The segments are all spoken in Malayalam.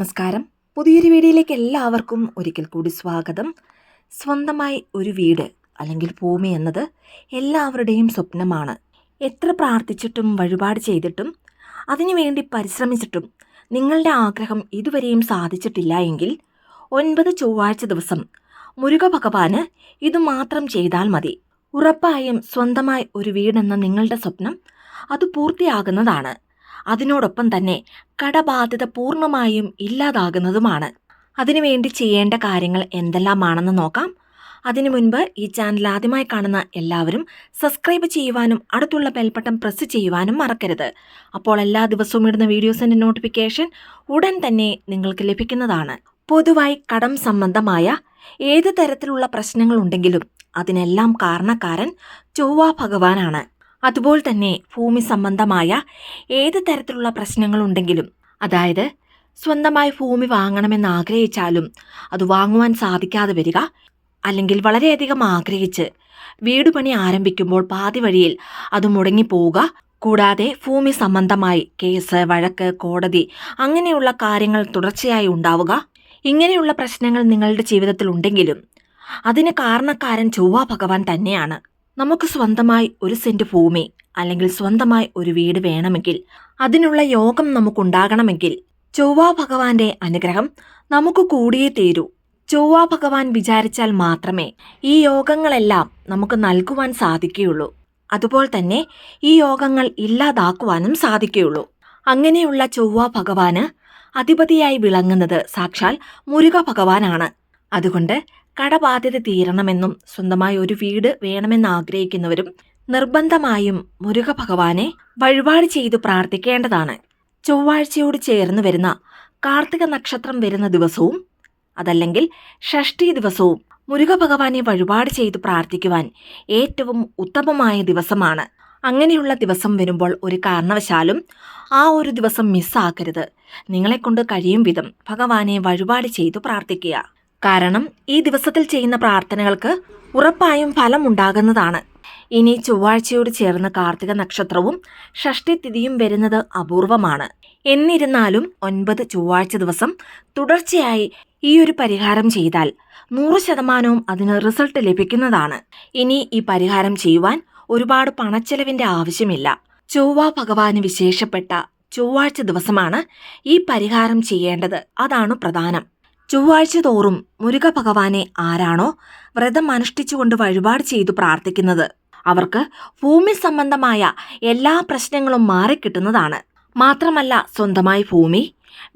നമസ്കാരം. പുതിയൊരു വീഡിയോയിലേക്ക് എല്ലാവർക്കും ഒരിക്കൽ കൂടി സ്വാഗതം. സ്വന്തമായി ഒരു വീട് അല്ലെങ്കിൽ ഭൂമി എന്നത് എല്ലാവരുടെയും സ്വപ്നമാണ്. എത്ര പ്രാർത്ഥിച്ചിട്ടും വഴിപാട് ചെയ്തിട്ടും അതിനുവേണ്ടി പരിശ്രമിച്ചിട്ടും നിങ്ങളുടെ ആഗ്രഹം ഇതുവരെയും സാധിച്ചിട്ടില്ല എങ്കിൽ ഒൻപത് ചൊവ്വാഴ്ച ദിവസം മുരുക ഭഗവാന് ഇത് മാത്രം ചെയ്താൽ മതി. ഉറപ്പായും സ്വന്തമായി ഒരു വീടെന്ന നിങ്ങളുടെ സ്വപ്നം അത് പൂർത്തിയാകുന്നതാണ്. അതിനോടൊപ്പം തന്നെ കടബാധ്യത പൂർണമായും ഇല്ലാതാകുന്നതുമാണ്. അതിനുവേണ്ടി ചെയ്യേണ്ട കാര്യങ്ങൾ എന്തെല്ലാമാണെന്ന് നോക്കാം. അതിനു മുൻപ് ഈ ചാനൽ ആദ്യമായി കാണുന്ന എല്ലാവരും സബ്സ്ക്രൈബ് ചെയ്യുവാനും അടുത്തുള്ള ബെൽബട്ടൺ പ്രസ് ചെയ്യുവാനും മറക്കരുത്. അപ്പോൾ എല്ലാ ദിവസവും ഇടുന്ന വീഡിയോസിന്റെ നോട്ടിഫിക്കേഷൻ ഉടൻ തന്നെ നിങ്ങൾക്ക് ലഭിക്കുന്നതാണ്. പൊതുവായി കടം സംബന്ധമായ ഏത് തരത്തിലുള്ള പ്രശ്നങ്ങളുണ്ടെങ്കിലും അതിനെല്ലാം കാരണക്കാരൻ ചൊവ്വ ഭഗവാനാണ്. അതുപോലെ തന്നെ ഭൂമി സംബന്ധമായ ഏത് തരത്തിലുള്ള പ്രശ്നങ്ങളുണ്ടെങ്കിലും അതായത് സ്വന്തമായി ഭൂമി വാങ്ങണമെന്ന് ആഗ്രഹിച്ചാലും അത് വാങ്ങുവാൻ സാധിക്കാതെ വരിക അല്ലെങ്കിൽ വളരെയധികം ആഗ്രഹിച്ച് വീട് പണി ആരംഭിക്കുമ്പോൾ പാതി വഴിയിൽ അത് മുടങ്ങിപ്പോവുക കൂടാതെ ഭൂമി സംബന്ധമായി കേസ് വഴക്ക് കോടതി അങ്ങനെയുള്ള കാര്യങ്ങൾ തുടർച്ചയായി ഉണ്ടാവുക ഇങ്ങനെയുള്ള പ്രശ്നങ്ങൾ നിങ്ങളുടെ ജീവിതത്തിൽ ഉണ്ടെങ്കിലും അതിന് കാരണക്കാരൻ ചൊവ്വ ഭഗവാൻ തന്നെയാണ്. നമുക്ക് സ്വന്തമായി ഒരു സെന്റ് ഭൂമി അല്ലെങ്കിൽ സ്വന്തമായി ഒരു വീട് വേണമെങ്കിൽ അതിനുള്ള യോഗം നമുക്കുണ്ടാകണമെങ്കിൽ ചൊവ്വ ഭഗവാന്റെ അനുഗ്രഹം നമുക്ക് കൂടിയേ തീരൂ. ചൊവ്വ ഭഗവാൻ വിചാരിച്ചാൽ മാത്രമേ ഈ യോഗങ്ങളെല്ലാം നമുക്ക് നൽകുവാൻ സാധിക്കുകയുള്ളൂ. അതുപോലെ തന്നെ ഈ യോഗങ്ങൾ ഇല്ലാതാക്കുവാനും സാധിക്കുകയുള്ളൂ. അങ്ങനെയുള്ള ചൊവ്വ ഭഗവാന് അധിപതിയായി വിളങ്ങുന്നത് സാക്ഷാൽ മുരുക ഭഗവാനാണ്. അതുകൊണ്ട് കടബാധ്യത തീരണമെന്നും സ്വന്തമായി ഒരു വീട് വേണമെന്ന് ആഗ്രഹിക്കുന്നവരും നിർബന്ധമായും മുരുക ഭഗവാനെ വഴിപാട് ചെയ്തു പ്രാർത്ഥിക്കേണ്ടതാണ്. ചൊവ്വാഴ്ചയോട് ചേർന്ന് വരുന്ന കാർത്തിക നക്ഷത്രം വരുന്ന ദിവസവും അതല്ലെങ്കിൽ ഷഷ്ടി ദിവസവും മുരുക ഭഗവാനെ വഴിപാട് ചെയ്തു പ്രാർത്ഥിക്കുവാൻ ഏറ്റവും ഉത്തമമായ ദിവസമാണ്. അങ്ങനെയുള്ള ദിവസം വരുമ്പോൾ ഒരു കാരണവശാലും ആ ഒരു ദിവസം മിസ്സാക്കരുത് നിങ്ങളെക്കൊണ്ട് കഴിയും വിധം ഭഗവാനെ വഴിപാട് ചെയ്തു പ്രാർത്ഥിക്കുക. കാരണം ഈ ദിവസത്തിൽ ചെയ്യുന്ന പ്രാർത്ഥനകൾക്ക് ഉറപ്പായും ഫലമുണ്ടാകുന്നതാണ്. ഇനി ചൊവ്വാഴ്ചയോട് ചേർന്ന കാർത്തിക നക്ഷത്രവും ഷഷ്ടി തിഥിയും വരുന്നത് അപൂർവമാണ്. എന്നിരുന്നാലും ഒൻപത് ചൊവ്വാഴ്ച ദിവസം തുടർച്ചയായി ഈ ഒരു പരിഹാരം ചെയ്താൽ നൂറ് ശതമാനവും അതിന് റിസൾട്ട് ലഭിക്കുന്നതാണ്. ഇനി ഈ പരിഹാരം ചെയ്യുവാൻ ഒരുപാട് പണച്ചെലവിന്റെ ആവശ്യമില്ല. ചൊവ്വ ഭഗവാന് വിശേഷപ്പെട്ട ചൊവ്വാഴ്ച ദിവസമാണ് ഈ പരിഹാരം ചെയ്യേണ്ടത്. അതാണ് പ്രധാനം. ചൊവ്വാഴ്ച തോറും മുരുക ഭഗവാനെ ആരാണോ വ്രതം അനുഷ്ഠിച്ചുകൊണ്ട് വഴിപാട് ചെയ്തു പ്രാർത്ഥിക്കുന്നത്. അവർക്ക് ഭൂമി സംബന്ധമായ എല്ലാ പ്രശ്നങ്ങളും മാറിക്കിട്ടുന്നതാണ്. മാത്രമല്ല സ്വന്തമായി ഭൂമി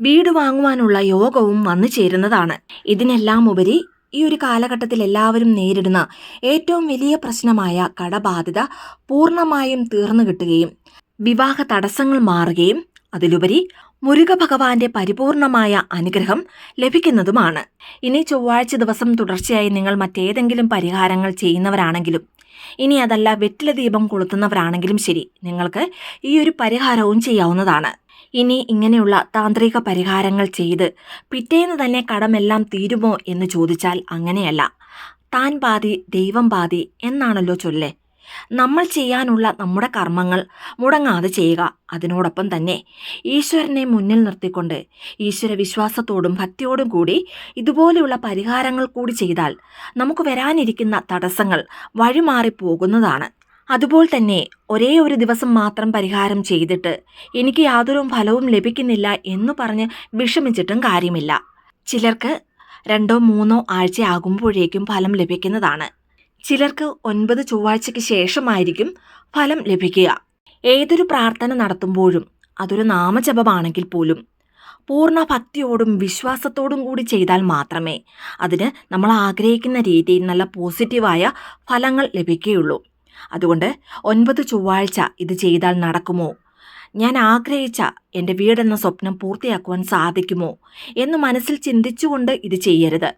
വീട് വാങ്ങുവാനുള്ള യോഗവും വന്നു ചേരുന്നതാണ്. ഇതിനെല്ലാം ഉപരി ഈ ഒരു കാലഘട്ടത്തിൽ എല്ലാവരും നേരിടുന്ന ഏറ്റവും വലിയ പ്രശ്നമായ കടബാധ്യത പൂർണമായും തീർന്നു കിട്ടുകയും വിവാഹ തടസ്സങ്ങൾ മാറുകയും അതിലുപരി മുരുക ഭഗവാന്റെ പരിപൂർണമായ അനുഗ്രഹം ലഭിക്കുന്നതുമാണ്. ഇനി ചൊവ്വാഴ്ച ദിവസം തുടർച്ചയായി നിങ്ങൾ മറ്റേതെങ്കിലും പരിഹാരങ്ങൾ ചെയ്യുന്നവരാണെങ്കിലും ഇനി അതല്ല വെറ്റില ദീപം കൊളുത്തുന്നവരാണെങ്കിലും ശരി നിങ്ങൾക്ക് ഈ ഒരു പരിഹാരവും ചെയ്യാവുന്നതാണ്. ഇനി ഇങ്ങനെയുള്ള താന്ത്രിക പരിഹാരങ്ങൾ ചെയ്ത് പിറ്റേന്ന് തന്നെ കടമെല്ലാം തീരുമോ എന്ന് ചോദിച്ചാൽ അങ്ങനെയല്ല. താൻ പാതി ദൈവം പാതി എന്നാണല്ലോ ചൊല്ലേ. നമ്മൾ ചെയ്യാനുള്ള നമ്മുടെ കർമ്മങ്ങൾ മുടങ്ങാതെ ചെയ്യുക. അതിനോടൊപ്പം തന്നെ ഈശ്വരനെ മുന്നിൽ നിർത്തിക്കൊണ്ട് ഈശ്വര വിശ്വാസത്തോടും ഭക്തിയോടും കൂടി ഇതുപോലെയുള്ള പരിഹാരങ്ങൾ കൂടി ചെയ്താൽ നമുക്ക് വരാനിരിക്കുന്ന തടസ്സങ്ങൾ വഴിമാറി പോകുന്നതാണ്. അതുപോലെ തന്നെ ഒരേ ഒരു ദിവസം മാത്രം പരിഹാരം ചെയ്തിട്ട് എനിക്ക് യാതൊരു ഫലവും ലഭിക്കുന്നില്ല എന്ന് പറഞ്ഞ് വിഷമിച്ചിട്ടും കാര്യമില്ല. ചിലർക്ക് രണ്ടോ മൂന്നോ ആഴ്ച ആകുമ്പോഴേക്കും ഫലം ലഭിക്കുന്നതാണ്. ചിലർക്ക് ഒൻപത് ചൊവ്വാഴ്ചയ്ക്ക് ശേഷമായിരിക്കും ഫലം ലഭിക്കുക. ഏതൊരു പ്രാർത്ഥന നടത്തുമ്പോഴും അതൊരു നാമജപമാണെങ്കിൽ പോലും പൂർണ ഭക്തിയോടും വിശ്വാസത്തോടും കൂടി ചെയ്താൽ മാത്രമേ അതിന് നമ്മൾ ആഗ്രഹിക്കുന്ന രീതിയിൽ നല്ല പോസിറ്റീവായ ഫലങ്ങൾ ലഭിക്കുകയുള്ളൂ. അതുകൊണ്ട് ഒൻപത് ചൊവ്വാഴ്ച ഇത് ചെയ്താൽ നടക്കുമോ? ഞാൻ ആഗ്രഹിച്ച എന്റെ വീടെന്ന സ്വപ്നം പൂർത്തിയാക്കുവാൻ സാധിക്കുമോ? എന്ന് മനസ്സിൽ ചിന്തിച്ചുകൊണ്ട് ഇത് ചെയ്യരുത്.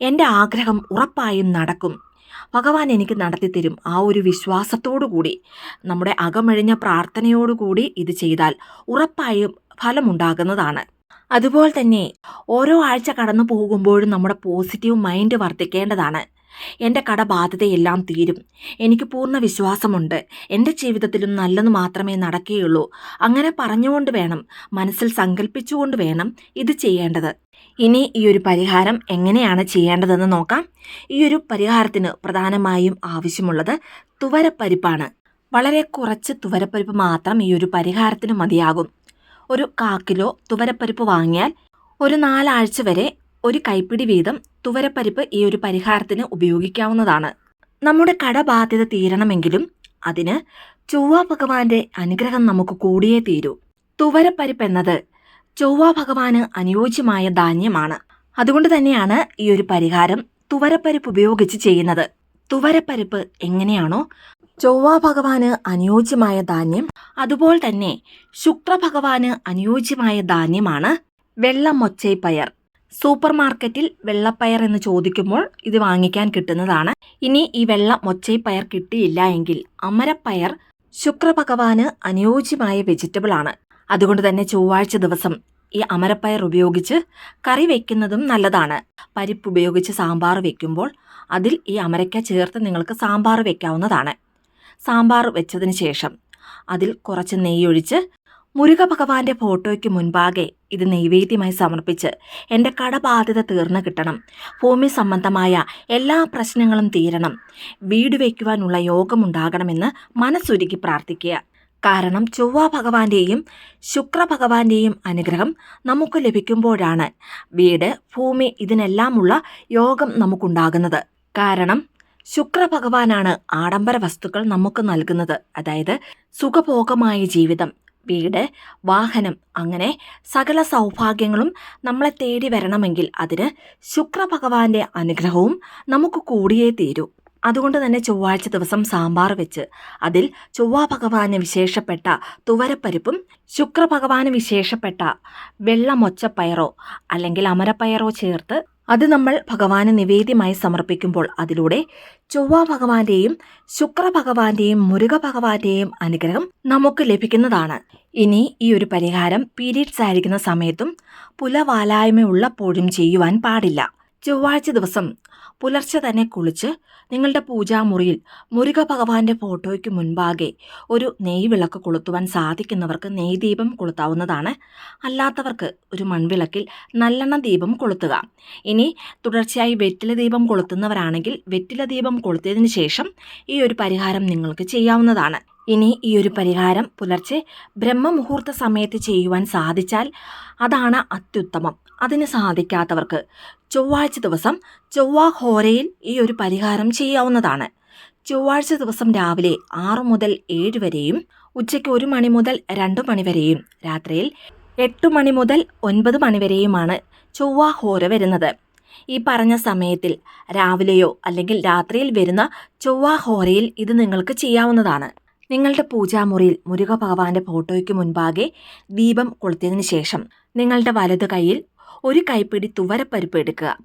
എന്റെ ആഗ്രഹം ഉറപ്പായും നടക്കും. ഭഗവാൻ എനിക്ക് നടത്തിത്തരും ആ ഒരു വിശ്വാസത്തോടു കൂടി നമ്മുടെ അകമഴിഞ്ഞ പ്രാർത്ഥനയോടുകൂടി ഇത് ചെയ്താൽ ഉറപ്പായും ഫലമുണ്ടാകുന്നതാണ്. അതുപോലെ തന്നെ ഓരോ ആഴ്ച കടന്നു പോകുമ്പോഴും നമ്മുടെ പോസിറ്റീവ് മൈൻഡ് വർദ്ധിക്കേണ്ടതാണ്. എന്റെ കടബാധ്യതയെല്ലാം തീരും. എനിക്ക് പൂർണ വിശ്വാസമുണ്ട്. എന്റെ ജീവിതത്തിലും നല്ലത് മാത്രമേ നടക്കുകയുള്ളൂ. അങ്ങനെ പറഞ്ഞുകൊണ്ട് വേണം മനസ്സിൽ സങ്കല്പിച്ചുകൊണ്ട് വേണം ഇത് ചെയ്യേണ്ടത്. ഇനി ഈ ഒരു പരിഹാരം എങ്ങനെയാണ് ചെയ്യേണ്ടതെന്ന് നോക്കാം. ഈ ഒരു പരിഹാരത്തിന് പ്രധാനമായും ആവശ്യമുള്ളത് തുവരപ്പരിപ്പാണ്. വളരെ കുറച്ച് തുവരപ്പരിപ്പ് മാത്രം ഈ ഒരു പരിഹാരത്തിന് മതിയാകും. ഒരു കാക്കിലോ കിലോ തുവരപ്പരിപ്പ് വാങ്ങിയാൽ ഒരു നാലാഴ്ച വരെ ഒരു കൈപ്പിടി വീതം തുവരപ്പരിപ്പ് ഈ ഒരു പരിഹാരത്തിന് ഉപയോഗിക്കാവുന്നതാണ്. നമ്മുടെ കടബാധ്യത തീരണമെങ്കിലും അതിന് ചൊവ്വ ഭഗവാന്റെ അനുഗ്രഹം നമുക്ക് കൂടിയേ തീരൂ. തുവരപ്പരിപ്പ് എന്നത് ചൊവ്വ ഭഗവാന് അനുയോജ്യമായ ധാന്യമാണ്. അതുകൊണ്ട് തന്നെയാണ് ഈ ഒരു പരിഹാരം തുവരപ്പരിപ്പ് ഉപയോഗിച്ച് ചെയ്യുന്നത്. തുവരപ്പരിപ്പ് എങ്ങനെയാണോ ചൊവ്വ ഭഗവാന് അനുയോജ്യമായ ധാന്യം അതുപോലെ തന്നെ ശുക്ര ഭഗവാന് അനുയോജ്യമായ ധാന്യമാണ് വെള്ള മൊച്ചൈപ്പയർ സൂപ്പർ മാർക്കറ്റിൽ വെള്ളപ്പയർ എന്ന് ചോദിക്കുമ്പോൾ ഇത് വാങ്ങിക്കാൻ കിട്ടുന്നതാണ്. ഇനി ഈ വെള്ള മൊച്ചൈപ്പയർ കിട്ടിയില്ല എങ്കിൽ അമരപ്പയർ ശുക്രഭഗവാന് അനുയോജ്യമായ വെജിറ്റബിൾ ആണ്. അതുകൊണ്ട് തന്നെ ചൊവ്വാഴ്ച ദിവസം ഈ അമരപ്പയർ ഉപയോഗിച്ച് കറി വെക്കുന്നതും നല്ലതാണ്. പരിപ്പ് ഉപയോഗിച്ച് സാമ്പാർ വെക്കുമ്പോൾ അതിൽ ഈ അമരയ്ക്ക ചേർത്ത് നിങ്ങൾക്ക് സാമ്പാർ വെക്കാവുന്നതാണ്. സാമ്പാർ വെച്ചതിന് ശേഷം അതിൽ കുറച്ച് നെയ്യൊഴിച്ച് മുരുക ഭഗവാന്റെ ഫോട്ടോയ്ക്ക് മുൻപാകെ ഇത് നൈവേദ്യമായി സമർപ്പിച്ച് എന്റെ കടബാധ്യത തീർന്നു കിട്ടണം. ഭൂമി സംബന്ധമായ എല്ലാ പ്രശ്നങ്ങളും തീരണം. വീട് വയ്ക്കുവാനുള്ള യോഗമുണ്ടാകണമെന്ന് മനസ്സൊരുക്കി പ്രാർത്ഥിക്കുക. കാരണം ചൊവ്വ ഭഗവാന്റെയും ശുക്ര ഭഗവാന്റെയും അനുഗ്രഹം നമുക്ക് ലഭിക്കുമ്പോഴാണ് വീട് ഭൂമി ഇതിനെല്ലാമുള്ള യോഗം നമുക്കുണ്ടാകുന്നത്. കാരണം ശുക്ര ഭഗവാനാണ് ആഡംബര വസ്തുക്കൾ നമുക്ക് നൽകുന്നത്. അതായത് സുഖഭോഗമായ ജീവിതം. വീട് വാഹനം അങ്ങനെ സകല സൗഭാഗ്യങ്ങളും നമ്മളെ തേടി വരണമെങ്കിൽ അതിന് ശുക്രഭഗവാന്റെ അനുഗ്രഹവും നമുക്ക് കൂടിയേ തീരൂ. അതുകൊണ്ട് തന്നെ ചൊവ്വാഴ്ച ദിവസം സാമ്പാർ വെച്ച് അതിൽ ചൊവ്വാ ഭഗവാന് വിശേഷപ്പെട്ട തുവരപ്പരിപ്പും ശുക്രഭഗവാന് വിശേഷപ്പെട്ട വെള്ളമൊച്ചപ്പയറോ അല്ലെങ്കിൽ അമരപ്പയറോ ചേർത്ത് അത് നമ്മൾ ഭഗവാന് നിവേദ്യമായി സമർപ്പിക്കുമ്പോൾ അതിലൂടെ ചൊവ്വ ഭഗവാന്റെയും ശുക്ര ഭഗവാന്റെയും മുരുക ഭഗവാന്റെയും അനുഗ്രഹം നമുക്ക് ലഭിക്കുന്നതാണ്. ഇനി ഈ ഒരു പരിഹാരം പീരീഡ്സ് ആയിരിക്കുന്ന സമയത്തും പുലവാലായ്മയുള്ളപ്പോഴും ചെയ്യുവാൻ പാടില്ല. ചൊവ്വാഴ്ച ദിവസം പുലർച്ചെ തന്നെ കുളിച്ച് നിങ്ങളുടെ പൂജാമുറിയിൽ മുരുക ഭഗവാന്റെ ഫോട്ടോയ്ക്ക് മുൻപാകെ ഒരു നെയ് വിളക്ക് കൊളുത്തുവാൻ സാധിക്കുന്നവർക്ക് നെയ് ദീപം കൊളുത്താവുന്നതാണ്. അല്ലാത്തവർക്ക് ഒരു മൺവിളക്കിൽ നല്ലെണ്ണ ദീപം കൊളുത്തുക. ഇനി തുടർച്ചയായി വെറ്റില ദീപം കൊളുത്തുന്നവരാണെങ്കിൽ വെറ്റില ദീപം കൊളുത്തിയതിനു ശേഷം ഈ ഒരു പരിഹാരം നിങ്ങൾക്ക് ചെയ്യാവുന്നതാണ്. ഇനി ഈ ഒരു പരിഹാരം പുലർച്ചെ ബ്രഹ്മമുഹൂർത്ത സമയത്ത് ചെയ്യുവാൻ സാധിച്ചാൽ അതാണ് അത്യുത്തമം. അതിന് സാധിക്കാത്തവർക്ക് ചൊവ്വാഴ്ച ദിവസം ചൊവ്വാ ഹോരയിൽ ഈ ഒരു പരിഹാരം ചെയ്യാവുന്നതാണ്. ചൊവ്വാഴ്ച ദിവസം രാവിലെ ആറ് മുതൽ ഏഴ് വരെയും ഉച്ചയ്ക്ക് ഒരു മണി മുതൽ രണ്ട് മണി വരെയും രാത്രിയിൽ എട്ട് മണി മുതൽ ഒൻപത് മണി വരെയുമാണ് ചൊവ്വാ ഹോര വരുന്നത്. ഈ പറഞ്ഞ സമയത്തിൽ രാവിലെയോ അല്ലെങ്കിൽ രാത്രിയിൽ വരുന്ന ചൊവ്വാ ഹോരയിൽ ഇത് നിങ്ങൾക്ക് ചെയ്യാവുന്നതാണ്. നിങ്ങളുടെ പൂജാമുറിയിൽ മുരുക ഭഗവാന്റെ ഫോട്ടോയ്ക്ക് മുൻപാകെ ദീപം കൊളുത്തിയതിനു ശേഷം നിങ്ങളുടെ വലതു കൈയിൽ ഒരു കൈപ്പിടി തുവരപ്പരിപ്പ് എടുക്കുക.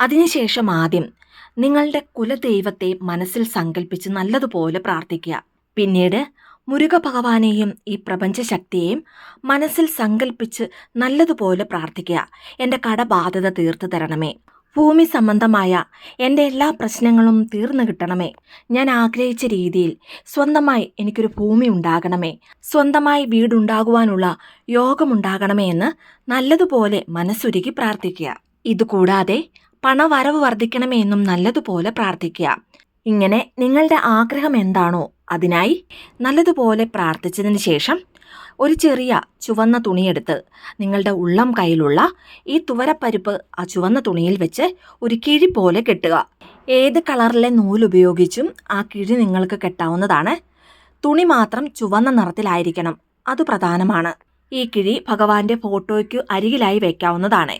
അതിനുശേഷം ആദ്യം നിങ്ങളുടെ കുലദൈവത്തെ മനസ്സിൽ സങ്കല്പിച്ച് നല്ലതുപോലെ പ്രാർത്ഥിക്കുക. പിന്നീട് മുരുക ഭഗവാനെയും ഈ പ്രപഞ്ചശക്തിയെയും മനസ്സിൽ സങ്കല്പിച്ച് നല്ലതുപോലെ പ്രാർത്ഥിക്കുക. എന്റെ കടബാധ്യത തീർത്തു തരണമേ. ഭൂമി സംബന്ധമായ എന്റെ എല്ലാ പ്രശ്നങ്ങളും തീർന്നു കിട്ടണമേ. ഞാൻ ആഗ്രഹിച്ച രീതിയിൽ സ്വന്തമായി എനിക്കൊരു ഭൂമി ഉണ്ടാകണമേ. സ്വന്തമായി വീടുണ്ടാകുവാനുള്ള യോഗമുണ്ടാകണമേ എന്ന് നല്ലതുപോലെ മനസ്സുരുകി പ്രാർത്ഥിക്കുക. ഇതുകൂടാതെ പണവരവ് വർദ്ധിക്കണമേ എന്നും നല്ലതുപോലെ പ്രാർത്ഥിക്കുക. ഇങ്ങനെ നിങ്ങളുടെ ആഗ്രഹം എന്താണോ അതിനായി നല്ലതുപോലെ പ്രാർത്ഥിച്ചതിന് ശേഷം ഒരു ചെറിയ ചുവന്ന തുണിയെടുത്ത് നിങ്ങളുടെ ഉള്ളം കയ്യിലുള്ള ഈ തുവരപ്പരിപ്പ് ആ ചുവന്ന തുണിയിൽ വെച്ച് ഒരു കിഴി പോലെ കെട്ടുക. ഏത് കളറിലെ നൂലുപയോഗിച്ചും ആ കിഴി നിങ്ങൾക്ക് കെട്ടാവുന്നതാണ്. തുണി മാത്രം ചുവന്ന നിറത്തിലായിരിക്കണം. അത് പ്രധാനമാണ്. ഈ കിഴി ഭഗവാന്റെ ഫോട്ടോയ്ക്ക് അരികിലായി വയ്ക്കാവുന്നതാണ്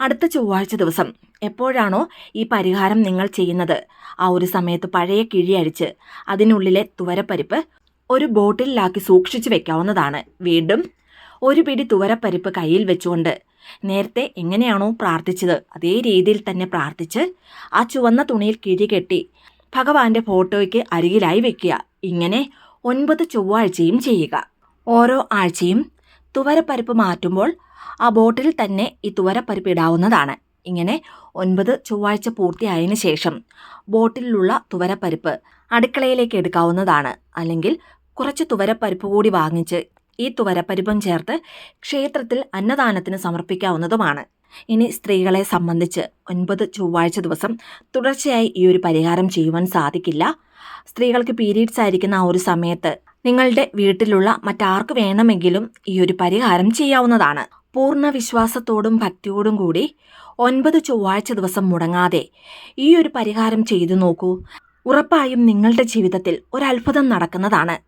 അടുത്ത ചൊവ്വാഴ്ച ദിവസം എപ്പോഴാണോ ഈ പരിഹാരം നിങ്ങൾ ചെയ്യുന്നത്? ആ ഒരു സമയത്ത് പഴയ കിഴി അഴിച്ച് അതിനുള്ളിലെ തുവരപ്പരിപ്പ് ഒരു ബോട്ടിലാക്കി സൂക്ഷിച്ചു വെക്കാവുന്നതാണ്. വീണ്ടും ഒരു പിടി തുവരപ്പരിപ്പ് കയ്യിൽ വെച്ചുകൊണ്ട് നേരത്തെ എങ്ങനെയാണോ പ്രാർത്ഥിച്ചത് അതേ രീതിയിൽ തന്നെ പ്രാർത്ഥിച്ച് ആ ചുവന്ന തുണിയിൽ കിഴികെട്ടി ഭഗവാന്റെ ഫോട്ടോയ്ക്ക് അരികിലായി വെക്കുക. ഇങ്ങനെ ഒൻപത് ചൊവ്വാഴ്ചയും ചെയ്യുക. ഓരോ ആഴ്ചയും തുവരപ്പരിപ്പ് മാറ്റുമ്പോൾ ആ ബോട്ടിൽ തന്നെ ഈ തുവരപ്പരിപ്പ് ഇടാവുന്നതാണ്. ഇങ്ങനെ ഒൻപത് ചൊവ്വാഴ്ച പൂർത്തിയായതിനു ശേഷം ബോട്ടിലുള്ള തുവരപ്പരിപ്പ് അടുക്കളയിലേക്ക് എടുക്കാവുന്നതാണ്. അല്ലെങ്കിൽ കുറച്ച് തുവരപ്പരിപ്പ് കൂടി വാങ്ങിച്ച് ഈ തുവരപ്പരിപ്പും ചേർത്ത് ക്ഷേത്രത്തിൽ അന്നദാനത്തിന് സമർപ്പിക്കാവുന്നതുമാണ്. ഇനി സ്ത്രീകളെ സംബന്ധിച്ച് ഒൻപത് ചൊവ്വാഴ്ച ദിവസം തുടർച്ചയായി ഈ ഒരു പരിഹാരം ചെയ്യുവാൻ സാധിക്കില്ല. സ്ത്രീകൾക്ക് പീരീഡ്സ് ആയിരിക്കുന്ന ആ ഒരു സമയത്ത് നിങ്ങളുടെ വീട്ടിലുള്ള മറ്റാർക്ക് വേണമെങ്കിലും ഈ ഒരു പരിഹാരം ചെയ്യാവുന്നതാണ്. പൂർണ വിശ്വാസത്തോടും ഭക്തിയോടും കൂടി ഒൻപത് ചൊവ്വാഴ്ച ദിവസം മുടങ്ങാതെ ഈ ഒരു പരിഹാരം ചെയ്തു നോക്കൂ. ഉറപ്പായും നിങ്ങളുടെ ജീവിതത്തിൽ ഒരത്ഭുതം നടക്കുന്നതാണ്.